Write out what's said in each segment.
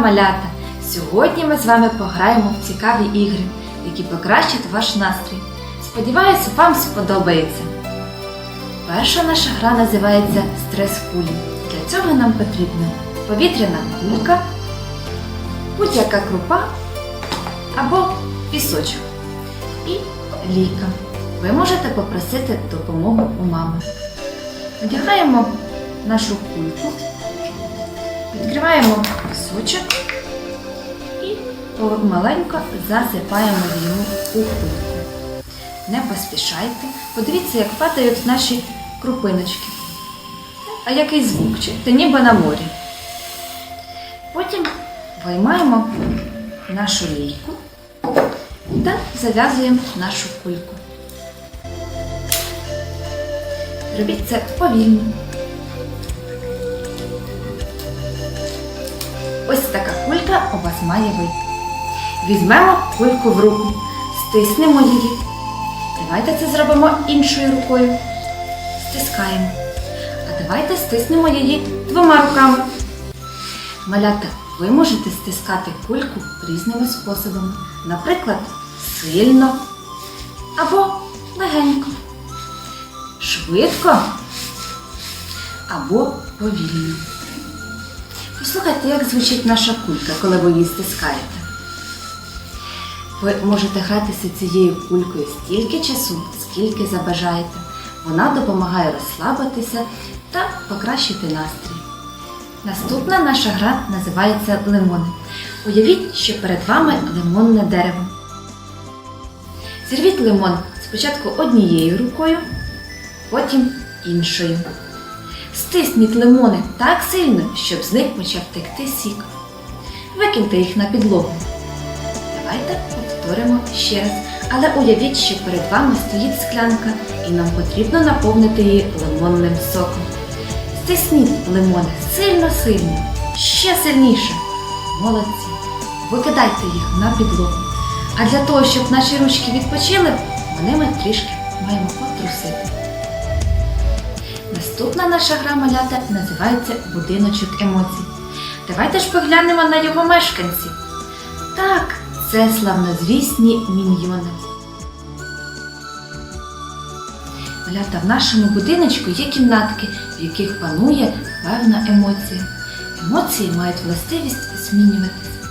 малята! Сьогодні ми з вами пограємо в цікаві ігри, які покращать ваш настрій. Сподіваюся, вам сподобається. Перша наша гра називається стрес кулі. Для цього нам потрібна повітряна кулька, будь-яка крупа або пісочок і ліка. Ви можете попросити допомогу у мами. Одягаємо нашу кульку, відкриваємо пісочок і маленько засипаємо його у кульку. Не поспішайте. Подивіться, як падають наші крупиночки. А який звук, ти ніби на морі. Потім виймаємо нашу лійку та зав'язуємо нашу кульку. Робіть це повільно. Ось така кулька у вас має вийти. Візьмемо кульку в руку, стиснемо її. Давайте це зробимо іншою рукою. Стискаємо. А давайте стиснемо її двома руками. Малята, ви можете стискати кульку різними способами. Наприклад, сильно або легенько, швидко або повільно. Послухайте, як звучить наша кулька, коли ви її стискаєте. Ви можете гратися цією кулькою стільки часу, скільки забажаєте. Вона допомагає розслабитися та покращити настрій. Наступна наша гра називається лимони. Уявіть, що перед вами лимонне дерево. Зірвіть лимон спочатку однією рукою, потім іншою. Стисніть лимони так сильно, щоб з них почав текти сік. Викиньте їх на підлогу. Давайте повторимо ще раз. Але уявіть, що перед вами стоїть склянка і нам потрібно наповнити її лимонним соком. Стисніть лимони сильно-сильно, ще сильніше. Молодці. Викидайте їх на підлогу. А для того, щоб наші ручки відпочили, вони ми трішки маємо потрусити. Наступна наша гра малята називається Будиночок емоцій. Давайте ж поглянемо на його мешканців. Так, це славнозвісні міньйони. Малята, в нашому будиночку є кімнатки, в яких панує певна емоція. Емоції мають властивість змінюватися.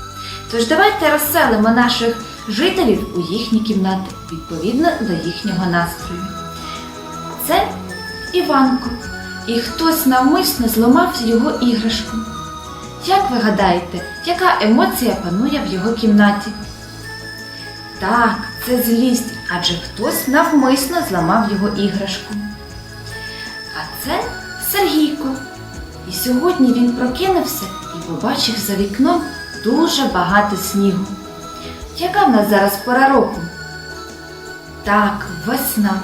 Тож давайте розселимо наших жителів у їхні кімнати відповідно до їхнього настрою. Це Іванко, і хтось навмисно зламав його іграшку. Як ви гадаєте, яка емоція панує в його кімнаті? Так, це злість, адже хтось навмисно зламав його іграшку. А це Сергійко. І сьогодні він прокинувся і побачив за вікном дуже багато снігу. Яка в нас зараз пора року? Так, весна.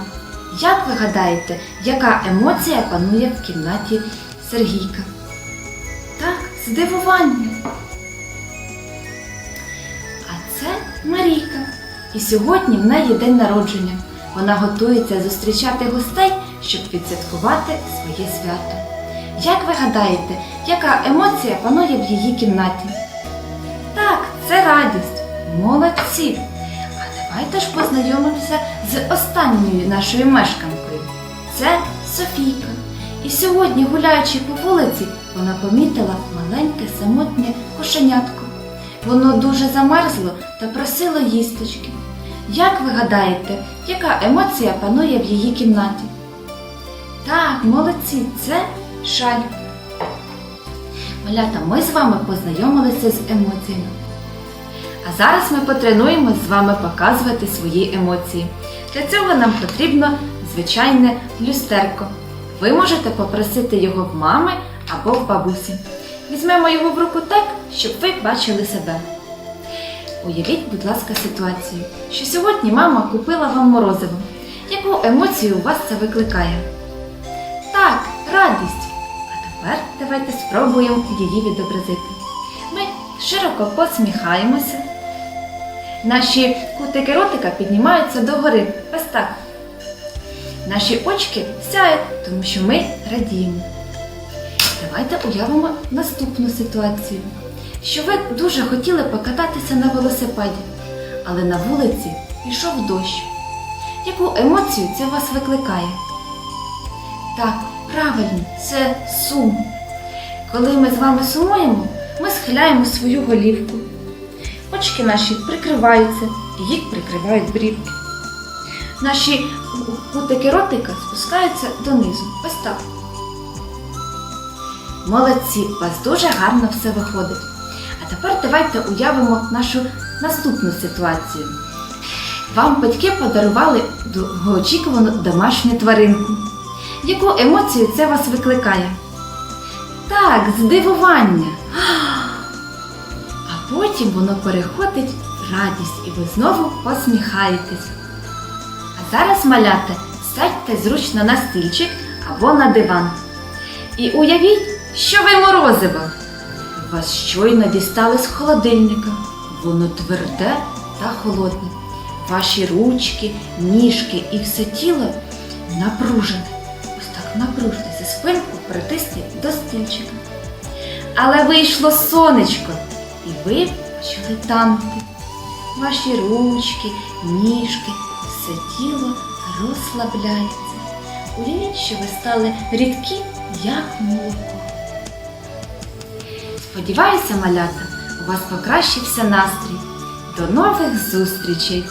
Як ви гадаєте, яка емоція панує в кімнаті Сергійка? Так, здивування. А це Марійка. І сьогодні в неї день народження. Вона готується зустрічати гостей, щоб відсвяткувати своє свято. Як ви гадаєте, яка емоція панує в її кімнаті? Так, це радість. Молодці. Давайте ж познайомимося з останньою нашою мешканкою. Це Софійка. І сьогодні, гуляючи по вулиці, вона помітила маленьке самотнє кошенятко. Воно дуже замерзло та просило їсточки. Як ви гадаєте, яка емоція панує в її кімнаті? Так, молодці, це шаль. Малята, ми з вами познайомилися з емоціями. А зараз ми потренуємось з вами показувати свої емоції. Для цього нам потрібно звичайне люстерко. Ви можете попросити його в мами або в бабусі. Візьмемо його в руку так, щоб ви бачили себе. Уявіть, будь ласка, ситуацію, що сьогодні мама купила вам морозиво. Яку емоцію у вас це викликає? Так, радість. А тепер давайте спробуємо її відобразити. Широко посміхаємося. Наші кутики ротика піднімаються догори. Ось так. Наші очки сяють, тому що ми радіємо. Давайте уявимо наступну ситуацію. що ви дуже хотіли покататися на велосипеді, але на вулиці йшов дощ. Яку емоцію це вас викликає? Так, правильно, це сум. Коли ми з вами сумуємо, ми схиляємо свою голівку. Очки наші прикриваються, їх прикривають брівки. Наші кутики ротика спускаються донизу. Ось так. Молодці, у вас дуже гарно все виходить. А тепер давайте уявимо нашу наступну ситуацію. Вам батьки подарували довгоочікувану домашню тваринку. Яку емоцію це вас викликає? Так, здивування. А потім воно переходить в радість і ви знову посміхаєтесь. А зараз, малята, сядьте зручно на стільчик або на диван. І уявіть, що ви морозиво. Вас щойно дістали з холодильника. Воно тверде та холодне. Ваші ручки, ніжки і все тіло напружене. Ось так напружтеся, спинку притисніть до стільчика. Але вийшло сонечко, і ви почали танути. Ваші ручки, ніжки, все тіло розслабляється. Уявіть, що ви стали рідкі, як молоко. Сподіваюся, малята, у вас покращився настрій. До нових зустрічей!